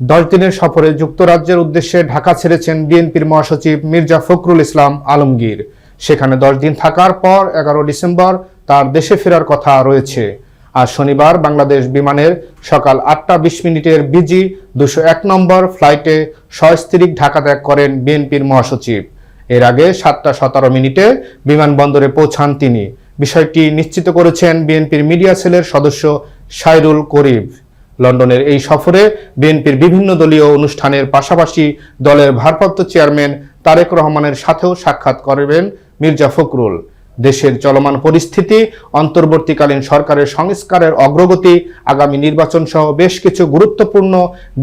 দশ দিনের সফরে যুক্তরাজ্যের উদ্দেশ্যে ঢাকা ছেড়েছেন বিএনপির মহাসচিব মির্জা ফখরুল ইসলাম আলমগীর। সেখানে দশ দিন থাকার পর এগারো ডিসেম্বর তার দেশে ফেরার কথা রয়েছে। আজ শনিবার বাংলাদেশ বিমানের সকাল আটটা বিশ মিনিটের বিজি দুশো এক নম্বর ফ্লাইটে সস্ত্রীক ঢাকা ত্যাগ করেন বিএনপির মহাসচিব। এর আগে সাতটা সতেরো মিনিটে বিমানবন্দরে পৌঁছান তিনি। বিষয়টি নিশ্চিত করেছেন বিএনপির মিডিয়া সেলের সদস্য সাইরুল করিব লন্ডনের এই সফরে বিএনপির বিভিন্ন দলীয় অনুষ্ঠানের পাশাপাশি দলের ভারপ্রাপ্ত চেয়ারম্যান তারেক রহমানের সাথেও সাক্ষাৎ করবেন মির্জা ফখরুল। দেশের চলমান পরিস্থিতি, অন্তর্বর্তীকালীন সরকারের সংস্কারের অগ্রগতি, আগামী নির্বাচন সহ বেশ কিছু গুরুত্বপূর্ণ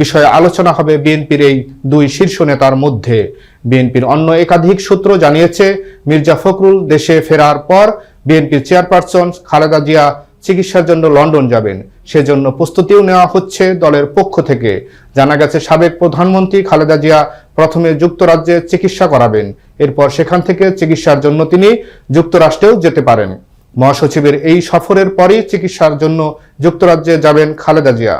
বিষয়ে আলোচনা হবে বিএনপির এই দুই শীর্ষ নেতার মধ্যে। বিএনপির অন্য একাধিক সূত্র জানিয়েছে, মির্জা ফখরুল দেশে ফেরার পর বিএনপির চেয়ারপারসন খালেদা জিয়া চিকিৎসার জন্য লন্ডন যাবেন। সেজন্য প্রস্তুতিও নেওয়া হচ্ছে দলের পক্ষ থেকে। জানা গেছে, সাবেক প্রধানমন্ত্রী খালেদা জিয়া প্রথমে যুক্তরাজ্যে চিকিৎসা করাবেন। এরপর সেখান থেকে চিকিৎসার জন্য তিনি যুক্তরাষ্ট্রেও যেতে পারেন। মহাসচিবের এই সফরের পরই চিকিৎসার জন্য যুক্তরাজ্যে যাবেন খালেদা জিয়া।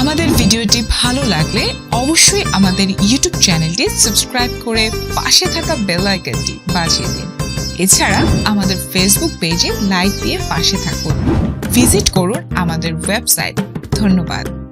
আমাদের ভিডিওটি ভালো লাগলে অবশ্যই আমাদের ইউটিউব চ্যানেলটি সাবস্ক্রাইব করে পাশে থাকা বেল আইকনটি বাজিয়ে দিন। এছাড়া আমাদের পেজে লাইক দিয়ে পাশে থাকুন। ভিজিট করুন আমাদের ওয়েবসাইট। ধন্যবাদ।